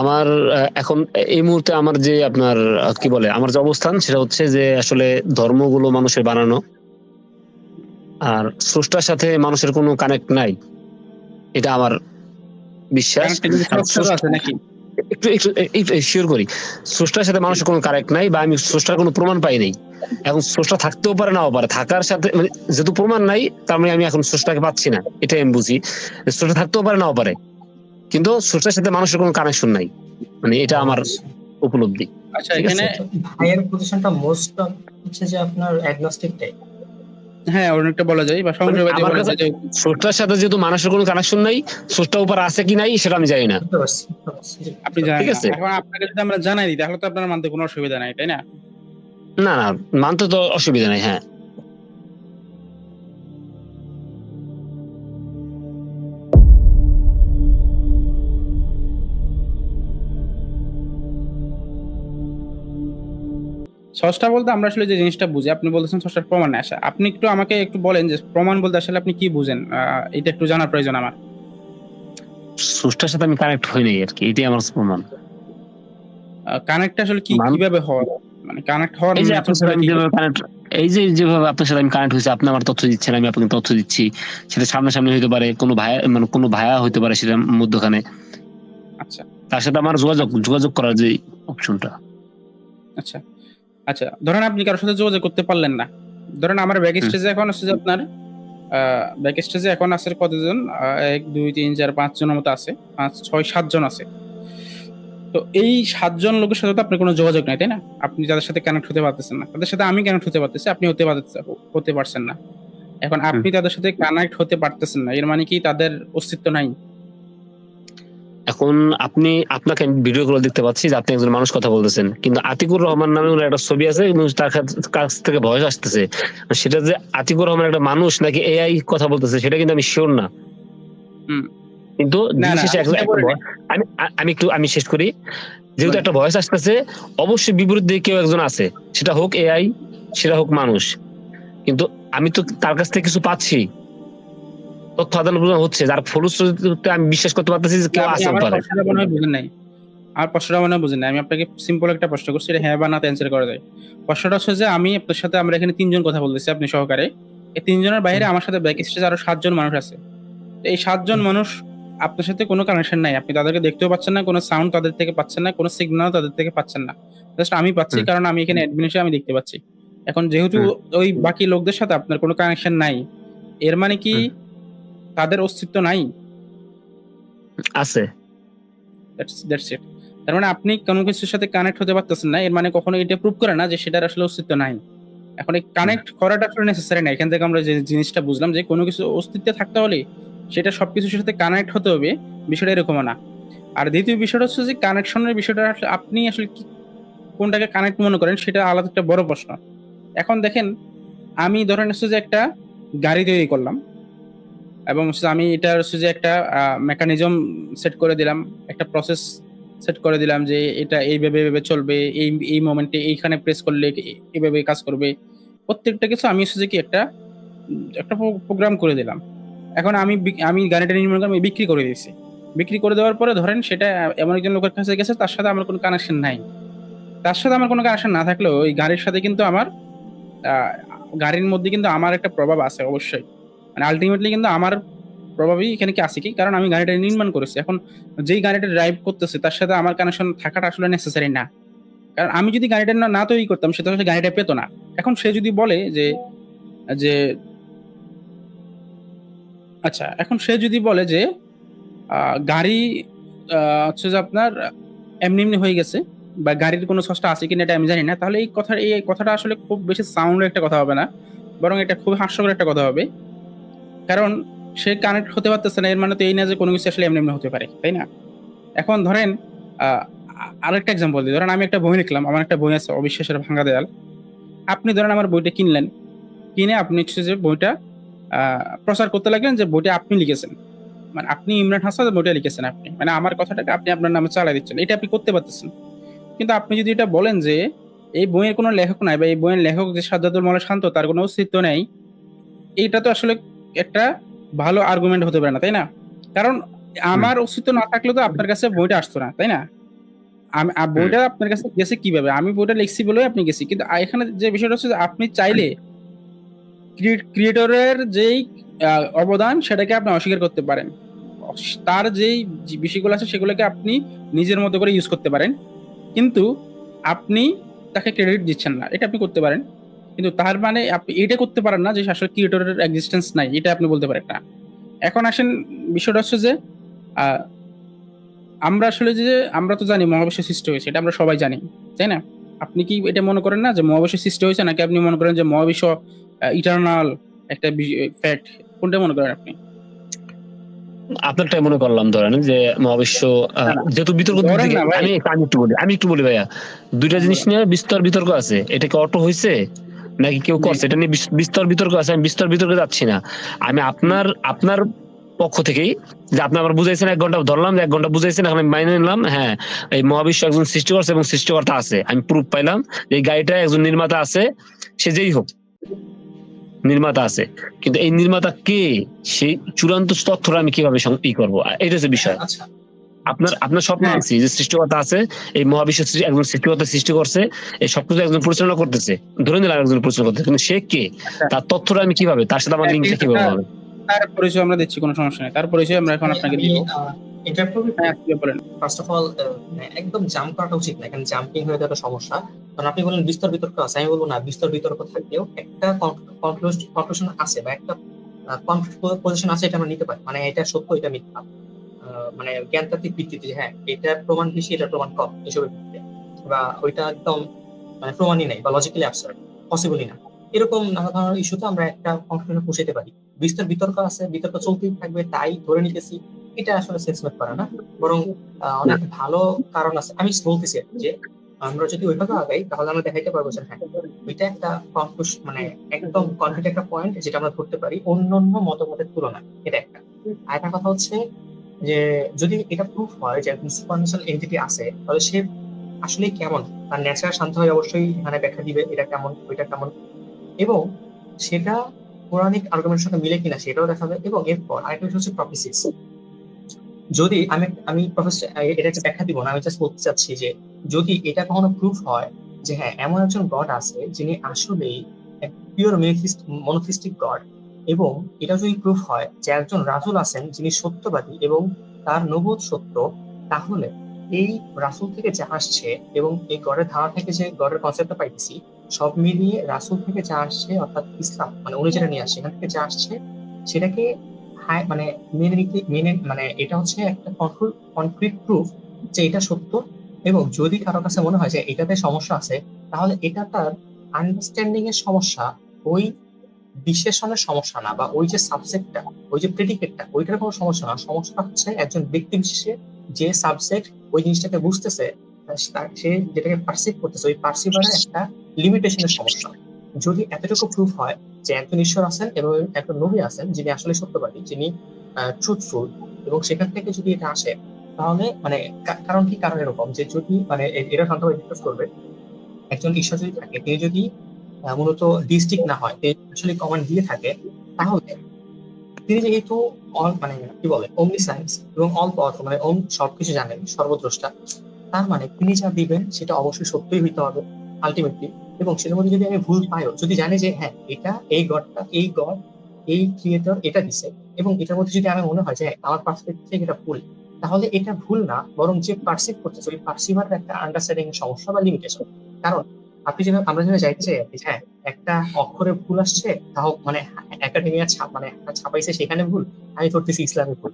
আমার এখন এই মুহূর্তে আমার যে আপনার কি বলে আমার যে অবস্থান সেটা হচ্ছে যে আসলে ধর্মগুলো মানুষের বানানো। আর স্রষ্টার সাথে মানুষের কোনো কানেক্ট নাই এটা আমার বিশ্বাস। একটু একটু শিওর করি স্রষ্টার সাথে মানুষের কোনো কারেক্ট নাই বা আমি স্রষ্টার কোনো প্রমাণ পাই নাই। এখন স্রষ্টা থাকতেও পারে নাও পারে থাকার সাথে মানে যেহেতু প্রমাণ নাই তার মানে আমি এখন স্রষ্টাকে পাচ্ছি না এটাই আমি বুঝি। স্রষ্টা থাকতেও পারে নাও পারে কিন্তু স্রষ্টার সাথে মানুষের কোনো কানেকশন নাই। মানে এটা আমার উপলব্ধি। আচ্ছা এখানে ভাইয়ের পজিশনটা মোস্ট হচ্ছে যে আপনার অ্যাগনস্টিক টাইপ হ্যাঁ অনেকটা বলা যায় বা সংশয়বাদী বলা যায় যে স্রষ্টার সাথে যেহেতু মানুষের কোনো কানেকশন নাই স্রষ্টা উপর আছে কি নাই সেটা আমি জানি না। আপনি জানেন ঠিক আছে। এখন আপনাকে যদি আমরা জানাই দিই তাহলে তো আপনার মানতে কোনো অসুবিধা নাই তাই না? না না মানতে তো অসুবিধা নাই হ্যাঁ। ষষ্ঠা বলতে আমরা আসলে যে জিনিসটা বুঝি আপনি বলতেছেন ষষ্ঠার প্রমাণে আসা। আপনি একটু আমাকে একটু বলেন যে প্রমাণ বলতে আসলে আপনি কি বুঝেন? এটা একটু জানার প্রয়োজন আমার। স্রষ্টার সাথে আমি কানেক্ট হই নাই আর কি এটাই আমার প্রমাণ। কানেক্ট আসলে কি কীভাবে হওয়া মানে কানেক্ট হওয়ার এই যে আপনার সাথে আমি যেভাবে কানেক্ট এই যে যেভাবে আপনার সাথে আমি কানেক্ট হয়েছে আপনি আমার তথ্য দিচ্ছেন আমি আপনাকে তথ্য দিচ্ছি সেটা সামনাসামনি হতে পারে কোনো ভাইয়া মানে কোনো ভাইয়া হতে পারে সেটা মধ্যখানে। আচ্ছা। তার সাথে আমার যোগাযোগ যোগাযোগ করার যে অপশনটা আচ্ছা। আচ্ছা ধরেন আপনি কারোর সাথে যোগাযোগ করতে পারলেন না। ধরেন আমার ব্যাক স্টেজে এখন আছে আপনার ব্যাক স্টেজে এখন আছে কতজন? এক দুই তিন চার পাঁচ জনের মতো আছে। পাঁচ ছয় সাতজন আছে। তো এই সাতজন লোকের সাথে তো আপনার কোনো যোগাযোগ নাই তাই না? আপনি তাদের সাথে কানেক্ট হতে পারতেছেন না। তাদের সাথে আমি কানেক্ট হতে পারতেছি আপনি হতে হতে পারছেন না। এখন আপনি তাদের সাথে কানেক্ট হতে পারতেছেন না এর মানে কি তাদের অস্তিত্ব নাই? এখন আপনি আপনাকে ভিডিও গুলো দেখতে পাচ্ছি যে আপনি একজন মানুষ কথা বলতেছেন কিন্তু আতিকুর রহমান নামে একটা ছবি আছে তার কাছ- থেকে ভয়েস আসতেছে। সেটা যে আতিকুর রহমান একটা মানুষ নাকি এআই কথা বলতেছে সেটা কিন্তু আমি শিওর না। কিন্তু আমি আমি একটু আমি শেষ করি। যেহেতু একটা ভয়েস আসতেছে অবশ্যই বিপরীত দিকে কেউ একজন আছে। সেটা হোক এআই সেটা হোক মানুষ। কিন্তু আমি তো তার কাছ থেকে কিছু পাচ্ছি। তথ্য আদান প্রদান হচ্ছে যার ফলশ্রুতিতে আমি বিশ্বাস করতে পারতেছি যে কেউ আছে পারে প্রশ্নটা মনে বুঝেন নাই। আমার প্রশ্নটা মনে বুঝেন আমি আপনাকে সিম্পল একটা প্রশ্ন করছি এটা হ্যাঁ বা না অ্যান্সার করা যায়। প্রশ্নটা হচ্ছে যে আমি আপনার সাথে আমরা এখানে তিনজন কথা বলতেছি আপনি সহকারে। এই তিনজনের বাইরে আমার সাথে ব্যাক স্টেজে আরও সাতজন মানুষ আছে। এই সাতজন মানুষ আপনার সাথে কোনো কানেকশন নাই। আপনি তাদেরকে দেখতেও পাচ্ছেন না কোনো সাউন্ড তাদের থেকে পাচ্ছেন না কোনো সিগন্যাল তাদের থেকে পাচ্ছেন না। জাস্ট আমি পাচ্ছি কারণ আমি এখানে অ্যাডমিন হিসেবে আমি দেখতে পাচ্ছি। এখন যেহেতু ওই বাকি লোকদের সাথে আপনার কোনো কানেকশন নাই এর মানে কি তাদের অস্তিত্ব নাই। আছে। দ্যাটস ইট তার মানে আপনি কোনো কিছুর সাথে কানেক্ট হতে পারতেছেন না এর মানে কখনো এটা প্রুভ করে না যে সেটার আসলে অস্তিত্ব নাই। এখন এই কানেক্ট করাটা আসলে নেসেসারি না। এখান থেকে আমরা যে জিনিসটা বুঝলাম যে কোনো কিছু অস্তিত্বে থাকতে হলে সেটা সব কিছুর সাথে কানেক্ট হতে হবে বিষয়টা এরকমও না। আর দ্বিতীয় বিষয়টা হচ্ছে যে কানেকশনের বিষয়টা আসলে আপনি আসলে কি কোনটাকে কানেক্ট মনে করেন সেটা আলাদা একটা বড় প্রশ্ন। এখন দেখেন আমি ধরেন হচ্ছে যে একটা গাড়ি তৈরি করলাম। এবং আমি এটা হচ্ছে যে একটা মেকানিজম সেট করে দিলাম, একটা প্রসেস সেট করে দিলাম যে এটা এইভাবে এইভাবে চলবে, এই এই মোমেন্টে এইখানে প্রেস করলে এইভাবে কাজ করবে। প্রত্যেকটা কিছু আমি হচ্ছে যে কি একটা একটা প্রোগ্রাম করে দিলাম। এখন আমি আমি গাড়িটা নির্মাণ করে আমি বিক্রি করে দিয়েছি। বিক্রি করে দেওয়ার পরে ধরেন সেটা এমন একজন লোকের কাছে গেছে, তার সাথে আমার কোনো কানেকশন নাই। তার সাথে আমার কোনো কানেকশন না থাকলেও ওই গাড়ির সাথে কিন্তু আমার গাড়ির মধ্যে কিন্তু আমার একটা প্রভাব আছে অবশ্যই। মানে আলটিমেটলি কিন্তু আমার প্রভাবই এখানে কি আছে কি? কারণ আমি গাড়িটা নির্মাণ করেছি। এখন যেই গাড়িটা ড্রাইভ করতেছে, তার সাথে আমার কানেকশন থাকাটা আসলে নেসেসারি না। কারণ আমি যদি গাড়িটা না তৈরি করতাম, সে তাহলে গাড়িটা পেতো না। এখন সে যদি বলে যে যে আচ্ছা এখন সে যদি বলে যে গাড়ি হচ্ছে যে আপনার এমনি এমনি হয়ে গেছে বা গাড়ির কোনো সস্তা আছে কিনা এটা আমি জানি না, তাহলে এই কথা এই কথাটা আসলে খুব বেশি সাউন্ড একটা কথা হবে না। বরং এটা খুব হাস্যকর একটা কথা হবে। কারণ সে কানেক্ট হতে পারতেছে না, এর মানে তো এই না যে কোনো কিছু আসলে এমনি এমনি হতে পারে, তাই না? এখন ধরেন আরেকটা এক্সাম্পল দিই। ধরেন আমি একটা বই লিখলাম, আমার একটা বই আছে, অবিশ্বাসের ভাঙা দেয়াল। আপনি ধরেন আমার বইটা কিনলেন, কিনে আপনি হচ্ছে যে বইটা প্রচার করতে লাগলেন যে বইটা আপনি লিখেছেন। মানে আপনি ইমরান হাসান বইটা লিখেছেন আপনি মানে আমার কথাটাকে আপনি আপনার নামে চালাই দিচ্ছেন, এটা আপনি করতে পারতেছেন। কিন্তু আপনি যদি এটা বলেন যে, এই বইয়ের কোনো লেখক নাই বা এই বইয়ের লেখক যে সাজ্জাদুল মৌলা শান্ত, তার কোনো অস্তিত্ব নেই, এইটা তো আসলে একটা ভালো আর্গুমেন্ট হতে পারে না তাই না কারণ আমার অস্তিত্ব না থাকলে তো আপনার কাছে বইটা আসতো না তাই না আমি বইটা আপনার কাছে গেছে কীভাবে? আমি বইটা লিখছি বলেই আপনি গেছি। কিন্তু এখানে যে বিষয়টা হচ্ছে আপনি চাইলে ক্রিয়েট ক্রিয়েটরের যেই অবদান সেটাকে আপনি অস্বীকার করতে পারেন। তার যেই বিষয়গুলো আছে সেগুলোকে আপনি নিজের মতো করে ইউজ করতে পারেন। কিন্তু আপনি তাকে ক্রেডিট দিচ্ছেন না। এটা আপনি করতে পারেন। কিন্তু তার মানে আপনি এটা করতে পারেন না যে আসলে ক্রিয়েটরের এক্সিস্টেন্স নাই। এটা আপনি বলতে পারেন না। এখন আসেন বিষয়টা হচ্ছে যে আমরা আসলে যে আমরা তো জানি মহাবিশ্ব সৃষ্টি হয়েছে। এটা আমরা সবাই জানি। তাই না? আপনি কি এটা মনে করেন না যে মহাবিশ্ব সৃষ্টি হয়েছে নাকি আপনি মনে করেন যে মহাবিশ্ব ইটারনাল একটা ফ্যাক্ট কোনটা মনে করেন আপনি? আপনারটাই মনে করলাম ধরেন যে মহাবিশ্ব। যেহেতু বিতর্ক। আমি একটু বলি আমি একটু বলি ভাইয়া। দুইটা জিনিস নিয়ে বিস্তর বিতর্ক আছে। এটা কি অটো হইছে? নাকি কেউ করছে? এটা নিয়ে বিস্তর বিতর্ক আছে। আমি বিস্তর বিতর্কে যাচ্ছি না। আমি আপনার আপনার পক্ষ থেকেই যে আপনি আমার বুঝাইছেন ১ ঘণ্টা ধরলাম ১ ঘণ্টা বুঝাইছেন এখন আমি মাইনে নিলাম। হ্যাঁ, এই মহাবিশ্ব একজন সৃষ্টি করছে এবং সৃষ্টিকর্তা আছে। আমি প্রুফ পাইলাম যে এই গাড়িটা একজন নির্মাতা আছে। সে যেই হোক। নির্মাতা আছে। কিন্তু এই নির্মাতা কে? সেই চূড়ান্ত তথ্যটা আমি কীভাবে ই করব? এটা হচ্ছে বিষয়। আচ্ছা আপনার আপনার স্বপ্ন হ্যাঁ। দেখছি যে সৃষ্টিকর্তা আছে। এই মহাবিশ্ব একজন সৃষ্টিকর্তা সৃষ্টি করছে। এই সবকিছু একজন পরিচালনা করতেছে। ধরে নিলাম একজন পরিচালনা করতেছে। কিন্তু সে কে? তার তথ্যটা আমি কীভাবে? তার সাথে আমার হ্যাঁ, লিঙ্কটা কীভাবে হবে? তার পরিচয় আমরা দিচ্ছি কোনো সমস্যা নাই। তার পরিচয় আমরা এখন আপনাকে দিব। হ্যাঁ, ফার্স্ট অফ অল একদম জাম্প করাটা উচিত না এখানে জাম্পিং হয়ে যাওয়াটা সমস্যা কারণ আপনি বলেন বিস্তর বিতর্ক আছে আমি বলব না বিস্তর বিতর্ক থাকলেও একটা কনক্লুশন আছে বা একটা পজিশন আছে এটা আমরা নিতে পারি মানে এটা সত্য এটা মিথ্যা মানে জ্ঞানতাত্ত্বিক ভিত্তিতে হ্যাঁ এটা প্রমাণ বেশি এটা প্রমাণ কম এসবের ভিত্তিতে। বা ওইটা একদম মানে প্রমাণই নাই বা লজিক্যালি অ্যাবসার্ড পসিবলই না। এরকম নানা ধরনের ইস্যুতে আমরা একটা কনক্লুশনে পৌঁছাতে পারি। বিস্তর বিতর্ক আছে, বিতর্ক চলতেই থাকবে, তাই ধরে নিতেছি। এটা আসলে সেন্স মেক করে না। বরং অনেক ভালো কারণ আছে। আমি বলতেছি যে, আমরা যদি ওইভাবে আগাই, তাহলে আমরা দেখাইতে পারব যে হ্যাঁ ওইটা একটা কনক্লুশ মানে একদম কনক্রিট একটা পয়েন্ট যেটা আমরা ধরতে পারি অন্যান্য মতামতের তুলনায়। এটা একটা। আর একটা কথা হচ্ছে যে যদি এটা প্রুফ হয় যে একজন সুপারন্যাচারাল এন্টিটি আছে, তাহলে সে আসলে কেমন? তার ন্যাচারাল শান্ত হয়ে অবশ্যই এখানে ব্যাখ্যা দিবে এটা কেমন, ওইটা কেমন। এবং সেটা পৌরাণিক আর্গুমেন্টের সাথে মিলে কিনা সেটাও দেখাবে। এবং এরপর আরেকটা হচ্ছে প্রফেসিস যদি আমি আমি প্রফেসর এটা একটা ব্যাখ্যা দিব না, আমি জাস্ট বলতে চাচ্ছি যে যদি এটা কখনো প্রুফ হয় যে হ্যাঁ এমন একজন গড আছে যিনি আসলেই পিওর মনোথিস্টিক গড এবং এটা যদি প্রুফ হয় যে একজন রাজুল আছেন যিনি সত্যবাদী এবং তার নবোধ সত্য, তাহলে এই রাসুল থেকে যা আসছে এবং এই গডের ধারা থেকে যে গডের কনসেপ্টটা পাইতেছি, সব মিলিয়ে রাসুল থেকে যা আসছে, অর্থাৎ ইসলাম মানে উনি যেটা নিয়ে আসছে, এখান থেকে যা আসছে, সেটাকে মানে মেনে নিতে, মেনে মানে এটা হচ্ছে একটা কনক্রিট প্রুফ যে এটা সত্য এবং যদি কারও কাছে মনে হয় যে এটাতে সমস্যা আছে, তাহলে এটা তার আন্ডারস্ট্যান্ডিং এর সমস্যা ওই বিশ্লেষণের সমস্যা না বা ওই যে সাবজেক্টটা ওই যে প্রেডিকেটটা ওইটার কোনো সমস্যা না। সমস্যা হচ্ছে একজন ব্যক্তি বিশেষে যে সাবজেক্ট ওই জিনিসটাকে বুঝতেছে সে যেটাকে পারসিভ করতেছে, ওই পারসিভারের একটা লিমিটেশনের সমস্যা। যদি এতটুকু প্রুফ হয় যে একজন ঈশ্বর আছেন এবং একজন নবী আছেন, যিনি আসলে সত্যবাদী, যিনি ট্রুথফুল এবং সেখান থেকে যদি এটা আসে, তাহলে মানে কারণ কি কারণ এরকম? যে যদি মানে এরা শান্তভাবে ডিসকাস করবে, একজন ঈশ্বর যদি থাকে, তিনি যদি মূলত ডিস্ট্রিক্ট না হয় আসলে কমান্ড দিয়ে থাকে তাহলে তিনি যেহেতু মানে কি বলে অমনি সায়েন্স এবং অল পাওয়ারফুল মানে ওম সবকিছু জানেন সর্বদ্রষ্টা তার মানে তিনি যা দিবেন সেটা অবশ্যই সত্যই হইতে হবে আলটিমেটলি এবং সেটার মধ্যে যদি আমি ভুল পাইও যদি জানি যে হ্যাঁ এটা এই গডটা এই গড এই ক্রিয়েটর এটা দিছে এবং এটার মধ্যে যদি আমার মনে হয় যে হ্যাঁ, আমার পার্সপেক্টিভ থেকে এটা ভুল তাহলে এটা ভুল না বরং যে পার্সিভ করতেছে ওই পার্সিভার একটা আন্ডারস্ট্যান্ডিং সমস্যা বা লিমিটেশন কারণ আপনি যেভাবে আমরা যেভাবে যাইতে চাই আর কি, হ্যাঁ একটা অক্ষরে ভুল আসছে তাও মানে একাডেমিয়া ছাপ মানে একটা ছাপাইছে সেখানে ভুল আমি ধরতেছি ইসলামে ভুল।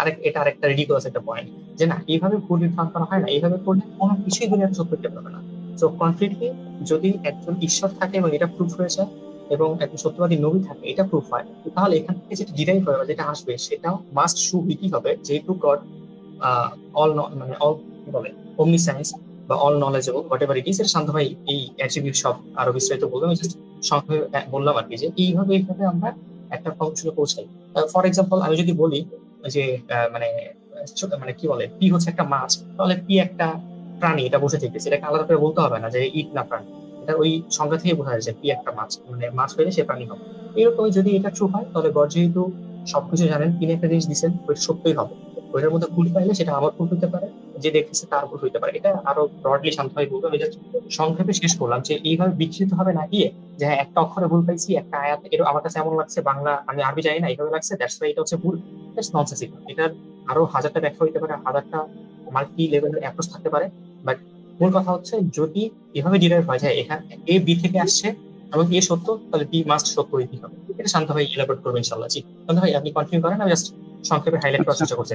আরেক এটা আরেকটা রিডিকুলাস একটা পয়েন্ট যে না এইভাবে ভুল নির্ধারণ করা হয় না এইভাবে করলে কোনো কিছুই দুনিয়াতে সত্য হতে পারবে না। তো কনফ্লিক্টলি যদি একজন ঈশ্বর থাকে এবং এটা প্রুফ হয়েছে এবং একজন সত্যবাদী নবী থাকে এটা প্রুফ হয় তাহলে এখান থেকে যেটা ডিরাইভ হবে যেটা আসবে সেটাও মাস্ট হইতেই হবে যেহেতু গড অল মানে অল বলে অমনি সায়েন্স বা all knowledgeable whatever it is এটা শান্ত ভাই এই অ্যাট্রিবিউট সব আরও বিস্তারিত বলব আমি জাস্ট সংক্ষেপে বললাম আর কি যে এইভাবে এইভাবে আমরা একটা কনক্লুশনে পৌঁছাই ফর এক্সাম্পল আমি যদি বলি যে মানে মানে কি বলে, পি হচ্ছে একটা মাছ, তাহলে পি একটা প্রাণী, এটা বসে থেকেছে এটাকে আলাদা করে বলতে হবে না যে ইট না প্রাণী। এটা ওই সংজ্ঞা থেকে বোঝা যায় পি একটা মাছ মানে মাছ হইলে সে প্রাণী হবে। এরকম যদি এটা ট্রু হয়, তাহলে গড যেহেতু সবকিছু জানেন, তিনি একটা জিনিস দিচ্ছেন ওইটা সত্যই হবে। ওইটার মধ্যে ভুল পাইলে সেটা আবার ভুল হতে পারে। যে দেখতেছে তার উপর হইতে পারে। এটা আরও ব্রডলি শান্তভাবে বলব আমি সংক্ষেপে শেষ করলাম যে এইভাবে বিচ্ছিন্ন হবে না গিয়ে যে হ্যাঁ একটা অক্ষরে ভুল পাইছি, একটা আয়াত এটা আমার কাছে এমন লাগছে, বাংলা আমি আরবি জানি না, এইভাবে লাগছে দ্যাটস ওয়াই এটা হচ্ছে ভুল। দ্যাটস ননসেন্স এটার আরও হাজারটা ব্যাখ্যা হইতে পারে, হাজারটা মাল্টি লেভেলের অ্যাপ্রোচ থাকতে পারে। বাট মূল কথা হচ্ছে যদি এভাবে ডিরাইভ হয় যায় এখানে, এ বি থেকে আসছে এবং এ সত্য, তাহলে বি মাস্ট সত্য হইতে হবে। এটা শান্ত ভাই ইলাবোরেট করবেন ইনশাল্লাহ জি শান্ত ভাই আপনি কন্টিনিউ করেন, আমি জাস্ট সংক্ষেপে হাইলাইট করার চেষ্টা করছি।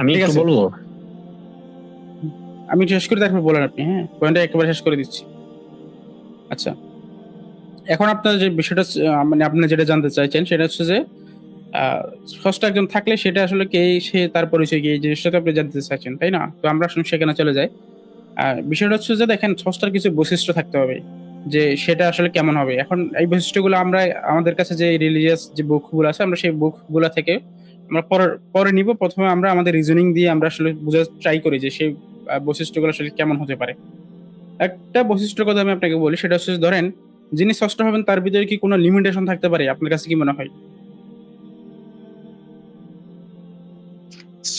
আমি একটু বলব? আমি শেষ করে তারপর বলেন আপনি হ্যাঁ? পয়েন্টটা একেবারে শেষ করে দিচ্ছি। আচ্ছা। এখন আপনার যে বিষয়টা মানে আপনি যেটা জানতে চাইছেন সেটা হচ্ছে যে ষষ্ঠ একজন থাকলে সেটা আসলে কে সে তার পরিচয় কি এই জিনিসটাকে আপনি জানতে চাইছেন তাই না? তো আমরা সেখানে চলে যাই। বিষয়টা হচ্ছে যে দেখেন ষষ্ঠার কিছু বৈশিষ্ট্য থাকতে হবে যে সেটা আসলে কেমন হবে। এখন এই বৈশিষ্ট্যগুলো আমরা আমাদের কাছে যে রিলিজিয়াস যে বুকগুলো আছে আমরা সেই বুকগুলো থেকে আমরা পরে পরে নিব। প্রথমে আমরা আমাদের রিজনিং দিয়ে আমরা আসলে বোঝার ট্রাই করি যে সেই বৈশিষ্ট্যগুলো আসলে কেমন হতে পারে। একটা বৈশিষ্ট্যের কথা আমি আপনাকে বলি সেটা হচ্ছে ধরেন যিনি ষষ্ঠ হবেন তার ভিতরে কি কোনো লিমিটেশন থাকতে পারে? আপনার কাছে কি মনে হয়?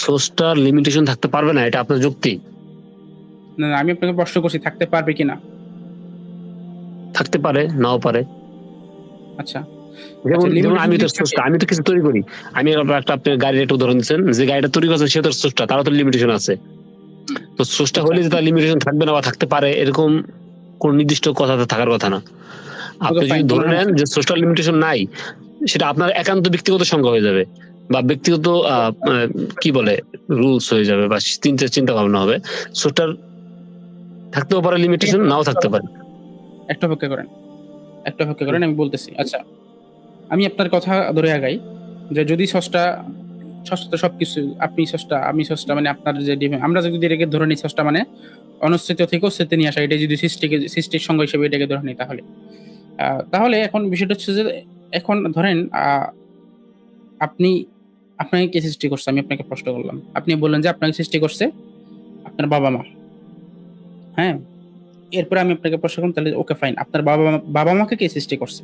সোর্সটার লিমিটেশন থাকতে পারবে না এটা আপনার যুক্তি। না না, আমি আপনাকে প্রশ্ন করছি থাকতে পারবে কিনা? থাকতে পারে নাও পারে। আচ্ছা। যেমন যেমন আমি তো স্রষ্টা আমি তো কিছু তৈরি করি। আমি আপনার একটা আপনার গাড়ির একটা উদাহরণ দিচ্ছেন যে গাড়িটা তৈরি করছেন সে তো স্রষ্টা তারও তো লিমিটেশন আছে। তো স্রষ্টা হলে যে তার লিমিটেশন থাকবে না বা থাকতে পারে এরকম কোন নির্দিষ্ট কথা থাকার কথা না। আপনি যদি ধরে নেন যে স্রষ্টার লিমিটেশন নাই সেটা আপনার একান্ত ব্যক্তিগত সংজ্ঞা হয়ে যাবে বা ব্যক্তিগত আহ, কি বলে রুলস হয়ে যাবে বা চিন্তা চিন্তা ভাবনা হবে। স্রষ্টার থাকতেও পারে লিমিটেশন নাও থাকতে পারে। একটা অপেক্ষা করেন। একটা অপেক্ষা করেন আমি বলতেছি। আচ্ছা আমি আপনার কথা ধরে আগাই যে যদি ষষ্ঠা, ষষ্ঠ সবকিছু, আপনি ষষ্ঠা, আমি ষষ্ঠা মানে আপনার যে আমরা যদি এটাকে ধরে নিই ষষ্ঠা মানে অনিশ্চিত থেকে অস্তিত্বে নিয়ে আসা, এটা যদি সৃষ্টিকে, সৃষ্টির সঙ্গে হিসেবে এটাকে ধরে নিই তাহলে। তাহলে এখন বিষয়টা হচ্ছে যে এখন ধরেন আপনি, আপনাকে কে সৃষ্টি করছে? আমি আপনাকে প্রশ্ন করলাম। আপনি বললেন যে আপনাকে সৃষ্টি করছে আপনার বাবা মা। হ্যাঁ? এরপরে আমি আপনাকে প্রশ্ন করলাম, তাহলে ওকে ফাইন আপনার বাবা বাবা মাকে কে সৃষ্টি করছে?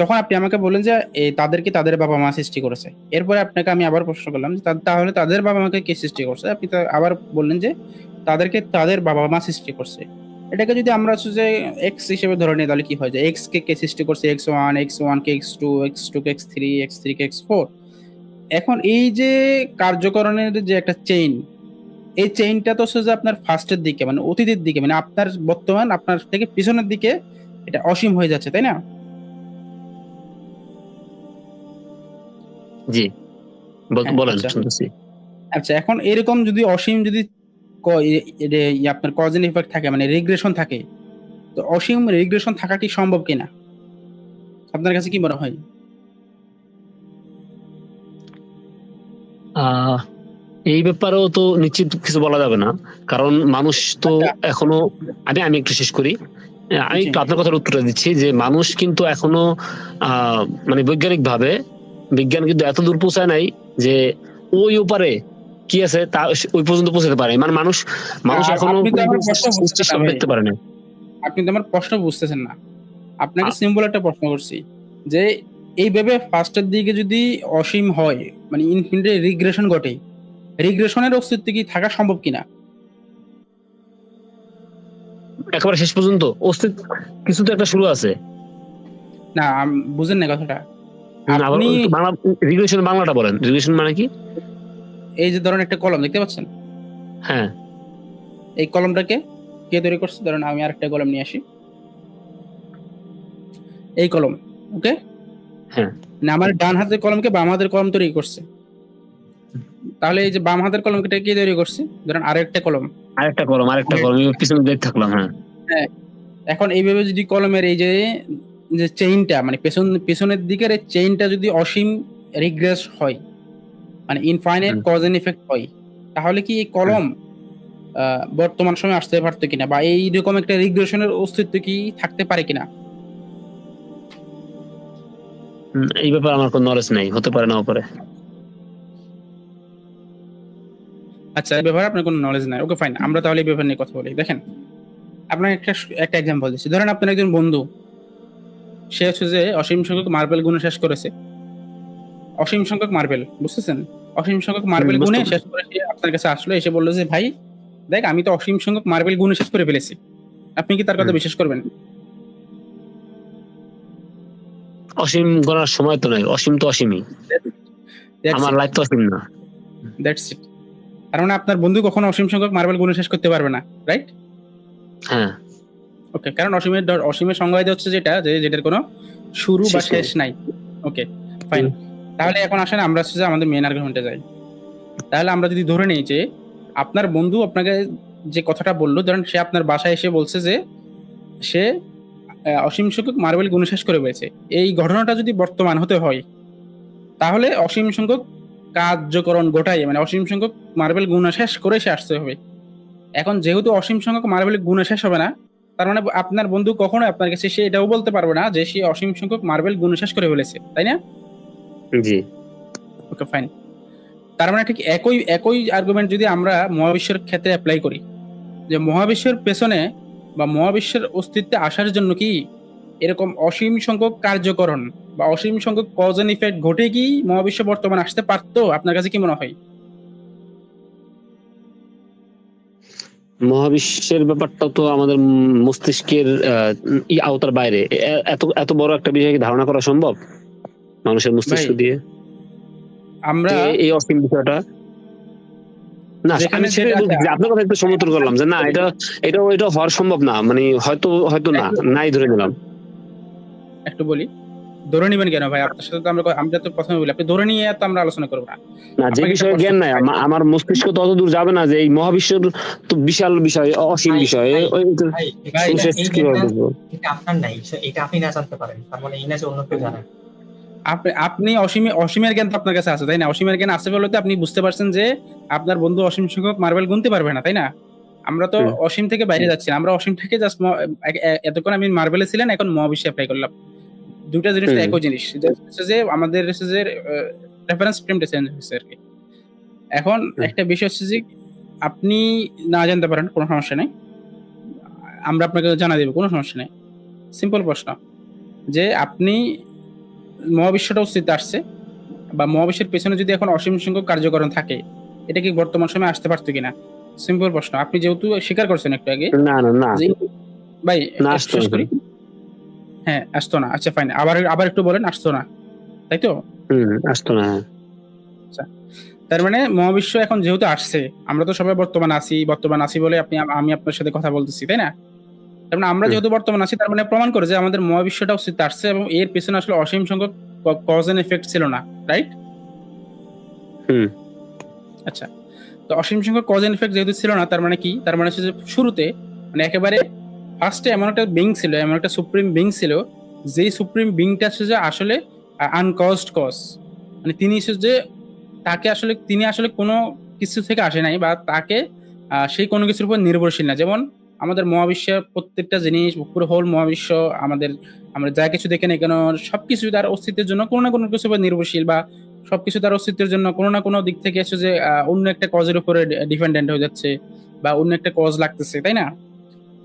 তখন আপনি আমাকে বললেন যে তাদেরকে তাদের বাবা মা সৃষ্টি করেছে? এরপরে আপনাকে আমি আবার প্রশ্ন করলাম যে তাহলে তাদের বাবা মাকে কে সৃষ্টি করছে? আপনি আবার বললেন যে, তাদেরকে তাদের বাবা মা সৃষ্টি করছে। এটাকে যদি আমরা হচ্ছে যে এক্স হিসেবে ধরে নিই, তাহলে কি হয়? যে এক্স কে কে সৃষ্টি করছে? এক্স ওয়ান এক্স ওয়ান কে এক্স টু এক্স টু কে এক্স থ্রি এক্স থ্রি কে এক্স ফোর এখন এই যে কার্যকরণের যে একটা চেইন এই চেইনটা তো হচ্ছে যে আপনার ফার্স্টের দিকে মানে অতীতের দিকে মানে আপনার বর্তমান, আপনার থেকে পিছনের দিকে এটা অসীম হয়ে যাচ্ছে, তাই না? জি। হ্যাঁ, বলেন আচ্ছা। শুনতেছি। আচ্ছা এখন এরকম যদি অসীম যদি আপনার কজেন ইফেক্ট থাকে মানে রিগ্রেশন থাকে তো অসীম রিগ্রেশন থাকা কি সম্ভব কিনা? আপনার কাছে কি মনে হয়? এই ব্যাপারেও তো নিশ্চিত কিছু বলা যাবে না। কারণ মানুষ তো এখনও আমি আমি একটু শেষ করি। আমি একটু আপনার কথার উত্তরটা দিচ্ছি যে মানুষ কিন্তু এখনও আহ মানে বৈজ্ঞানিক ভাবে বিজ্ঞান কিন্তু এত দূর পৌঁছায় নাই যে ওই ওপারে কি আছে তা ওই পর্যন্ত পৌঁছাতে পারে মানে মানুষ মানুষ এখনও। দেখতে পারে না আপনি তো আমার প্রশ্ন বুঝতেছেন না। আপনাকে সিম্পল একটা প্রশ্ন করছি যে এইভাবে ফার্স্টের দিকে যদি অসীম হয় মানে ইনফিনিটি রিগ্রেশন ঘটে রিগ্রেশনের অস্তিত্ব কি থাকা সম্ভব কিনা? একেবারে শেষ পর্যন্ত অস্তিত্ব কিছু তো একটা শুরু আছে। না বুঝেন না কথাটা। আপনি বাংলা রিগুলেশন বাংলাটা বলেন। রিগুলেশন মানে কি? এই যে ধরেন একটা কলম দেখতে পাচ্ছেন? হ্যাঁ। এই কলমটাকে কে তৈরি করছে? ধরেন আমি আরেকটা কলম নিয়ে আসি। এই কলম ওকে? হ্যাঁ। না আমার ডান হাতের কলমকে বাম হাতের কলম তৈরি করছে। তাহলে এই যে বাম হাতের কলমটা কে তৈরি করছে? ধরেন আরেকটা কলম। আরেকটা কলম আরেকটা কলম আমি পিছনে দেখতে থাকলাম হ্যাঁ। এখন এইভাবে যদি কলমের এই যে যে চেইনটা মানে পেছন পেছনের দিকের এই চেইনটা যদি অসীম রিগ্রেস হয় মানে ইনফাইনাইট। কজ এন্ড ইফেক্ট হয় তাহলে কি এই কলম বর্তমান সময়ে আসতে পারতো কিনা? বা এই রকম একটা রিগ্রেশনের অস্তিত্ব কি থাকতে পারে কিনা? এই ব্যাপারে আমার কোনো নলেজ নেই হতে পারে নাও পারে। আচ্ছা এই ব্যাপারে আপনার কোনো নলেজ নাই। ওকে ফাইন আমরা তাহলে এই ব্যাপার নিয়ে কথা বলি। দেখেন আপনার একটা একটা এক্সাম্পল দিচ্ছি। ধরেন আপনার একজন বন্ধু সে হচ্ছে যে অসীম সংখ্যক মার্বেল গুণ শেষ করেছে। অসীম সংখ্যক মার্বেল বুঝতেছেন? অসীম সংখ্যক মার্বেল গুনে শেষ করে সে আপনার কাছে আসলো এসে বলল যে ভাই দেখ আমি তো অসীম সংখ্যক মার্বেল গুনে শেষ করে ফেলেছি। আপনি কি তার কথা বিশ্বাস করবেন? অসীম গণার সময় তো নাই অসীম তো অসীমই। আমার লাইফ তো অসীম না। দ্যাটস ইট তার মানে আপনার বন্ধু কখনো অসীম সংখ্যক মার্বেল গুনে শেষ করতে পারবে না রাইট হ্যাঁ। ওকে কারণ অসীমের অসীমের সংজ্ঞায় হচ্ছে যেটা যে যেটার কোনো শুরু বা শেষ নাই। ওকে ফাইন তাহলে এখন আসেন আমরা হচ্ছে যে আমাদের মেন আর্গুমেন্টে যাই। তাহলে আমরা যদি ধরে নিই যে আপনার বন্ধু আপনাকে যে কথাটা বলল ধরেন সে আপনার বাসায় এসে বলছে যে সে অসীম সংখ্যক মার্বেল গুণ শেষ করে পেয়েছে এই ঘটনাটা যদি বর্তমান হতে হয় তাহলে অসীম সংখ্যক কার্যকরণ গোটাই মানে অসীম সংখ্যক মার্বেল গুণ শেষ করে সে আসতে হবে। এখন যেহেতু অসীম সংখ্যক মার্বেল গুণ শেষ হবে না তার মানে আপনার বন্ধু কখনো আপনার কাছে সে এটাও বলতে পারবে না যে সে অসীম সংখ্যক মার্বেল গুণ শেষ করে ফেলেছে তাই না? জি। ওকে ফাইন তার মানে ঠিক একই একই আর্গুমেন্ট যদি আমরা মহাবিশ্বের ক্ষেত্রে অ্যাপ্লাই করি যে মহাবিশ্বের পেছনে বা মহাবিশ্বের অস্তিত্বে আসার জন্য কি এরকম অসীম সংখ্যক কার্যকরণ বা অসীম সংখ্যক কজ এন্ড ইফেক্ট ঘটে কি মহাবিশ্ব বর্তমানে আসতে পারতো? আপনার কাছে কি মনে হয়? মহাবিশ্বের ব্যাপারটা তো আমাদের মস্তিষ্কের আওতার বাইরে। এত এত বড় একটা বিষয় কি ধারণা করা সম্ভব? মানুষের মস্তিষ্ক দিয়ে? আমরা এই অসীম বিষয়টা? না আমি সেটাই বলছি আপনার কথা একটু সমর্থন করলাম যে না এটা এটা এটা হওয়ার সম্ভব না। মানে হয়তো হয়তো না নাই ধরে নিলাম। একটু বলি। ধরে নিবেন কেন ভাই? আপনার সাথে তো আমরা আমরা তো প্রথমে বলি আপনি ধরে নিয়ে তো আমরা আলোচনা করব না। না যে বিষয়ে জ্ঞান নাই আমার মস্তিষ্ক তো অত দূর যাবে না যে এই মহাবিশ্বের তো বিশাল বিষয় অসীম বিষয় এটা- আপনার নাই এটা আপনি না জানতে পারেন তার মানে এই না যে অন্য কেউ জানেন আপনি আপনি অসীমে অসীমের জ্ঞান তো আপনার কাছে আছে তাই না? অসীমের জ্ঞান আছে বলে তো আপনি বুঝতে পারছেন যে আপনার বন্ধু অসীম সংখ্যক মার্বেল গুনতে পারবে না তাই না? আমরা তো অসীম থেকে বাইরে যাচ্ছি আমরা অসীম থেকে জাস্ট এতক্ষণ আমি মার্বেলে ছিলেন এখন মহাবিশ্বে অ্যাপ্লাই করলাম। দুটা জিনিস একই জিনিস। হচ্ছে যে আমাদের হচ্ছে যে রেফারেন্স ফ্রেমটা চেঞ্জ হয়েছে আর কি এখন একটা বিষয় হচ্ছে যে আপনি না জানতে পারেন কোনো সমস্যা নেই। আমরা আপনাকে জানা দেবো কোনো সমস্যা নেই। সিম্পল প্রশ্ন যে আপনি মহাবিশ্বটা অস্তিত্বে আসছে বা মহাবিশ্বের পেছনে যদি এখন অসীম সংখ্যক কার্যকরণ থাকে এটা কি বর্তমান সময়ে আসতে পারতো কিনা? সিম্পল প্রশ্ন আপনি যেহেতু স্বীকার করছেন একটু আগে না না না। ভাই না, শেষ করি হ্যাঁ আসতো না। আচ্ছা ফাইন আবার আবার একটু বলেন আসতো না। তাই তো? আসতো না হ্যাঁ। তার মানে মহাবিশ্ব এখন যেহেতু আসছে আমরা তো সবাই বর্তমান আছি বর্তমান আছি বলে আপনি আমি আপনার সাথে কথা বলতেছি তাই না? তার মানে আমরা যেহেতু বর্তমান আছি তার মানে প্রমাণ করে যে আমাদের মহাবিশ্বটা অস্তিত্ব আসছে এবং এর পেছনে আসলে অসীম সংখ্যক কজ এন্ড এফেক্ট ছিল না রাইট হুম। আচ্ছা। তো অসীম সংখ্যক কজ এন্ড এফেক্ট যেহেতু ছিল না তার মানে কি? তার মানে হচ্ছে যে শুরুতে মানে একেবারে ফার্স্টে এমন একটা বিং ছিল, এমন একটা সুপ্রিম বিং ছিল, যেই সুপ্রিম বিংটা হচ্ছে যে আসলে আনকজড কজ মানে তিনি যে তাকে আসলে, তিনি আসলে কোনো কিছু থেকে আসে নাই বা তাকে সেই কোনো কিছুর উপর নির্ভরশীল না। যেমন আমাদের মহাবিশ্বের প্রত্যেকটা জিনিস, পুরো হোল মহাবিশ্ব, আমাদের, আমরা যা কিছু দেখে নেই কেন, সবকিছু তার অস্তিত্বের জন্য কোনো না কোনো কিছুর উপর নির্ভরশীল বা সবকিছু তার অস্তিত্বের জন্য কোনো না কোনো দিক থেকে এসে যে অন্য একটা কজের উপরে ডিপেন্ডেন্ট হয়ে যাচ্ছে বা অন্য একটা কজ লাগতেছে, তাই না?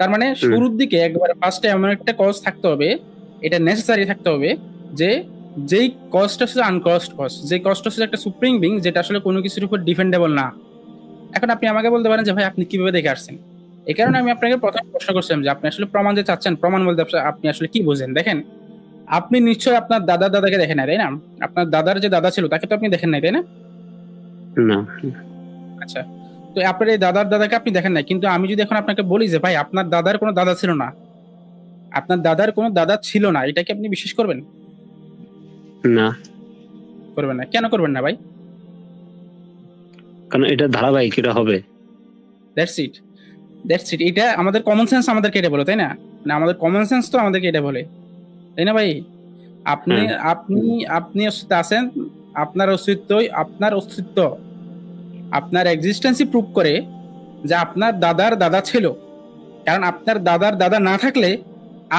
তার মানে শুরুর দিকে একবারে ফার্স্টে এমন একটা কজ থাকতে হবে এটা নেসেসারি থাকতে হবে যে যেই কজটা হচ্ছে আনকস্ট কজ যে কজটা হচ্ছে একটা সুপ্রিম বিং যেটা আসলে কোনো কিছুর উপর ডিপেন্ডেবল না। এখন আপনি আমাকে বলতে পারেন যে ভাই আপনি কীভাবে দেখে আসছেন? এই কারণে আমি আপনাকে প্রথম প্রশ্ন করছিলাম যে আপনি আসলে প্রমাণ যে চাচ্ছেন? প্রমাণ বলতে আপনি- আসলে কি বোঝেন? দেখেন আপনি নিশ্চয়ই আপনার দাদার দাদাকে দেখেন নাই তাই না? আপনার দাদার যে দাদা ছিল তাকে তো আপনি দেখেন নাই তাই না? না। আচ্ছা তো আপনার এই দাদার দাদাকে আপনি দেখেন নাই। কিন্তু আমি যদি এখন আপনাকে বলি যে ভাই আপনার দাদার কোনো দাদা ছিল না। আপনার দাদার কোনো দাদা ছিল না এটা কি আপনি বিশ্বাস করবেন? না। করবেন না। কেন করবেন না ভাই? কারণ এটা ধারাবাহিক এটা হবে। দ্যাটস ইট দ্যাটস ইট এটা আমাদের কমন সেন্স আমাদেরকে এটা বলে তাই না? না আমাদের কমন সেন্স তো আমাদেরকে এটা বলে। তাই না ভাই? আপনি আপনি আপনি অস্তিত্ব আছেন আপনার অস্তিত্বই আপনার অস্তিত্ব। আপনার এক্সিস্টেন্সই প্রুভ করে যে আপনার দাদার দাদা ছিল। কারণ আপনার দাদার দাদা না থাকলে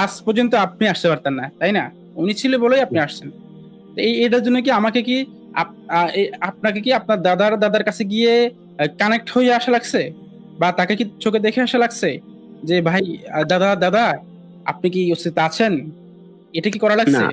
আজ পর্যন্ত আপনি আসতে পারতেন না তাই না? উনি ছিল বলেই আপনি আসছেন। এই এটার জন্য কি আমাকে কি আপনাকে কি আপনার দাদার দাদার কাছে গিয়ে কানেক্ট হয়ে আসা লাগছে? বা তাকে কি চোখে দেখে আসা লাগছে? যে ভাই দাদা দাদা আপনি কি অস্তিত্ব আছেন? এটা কি করা লাগছে।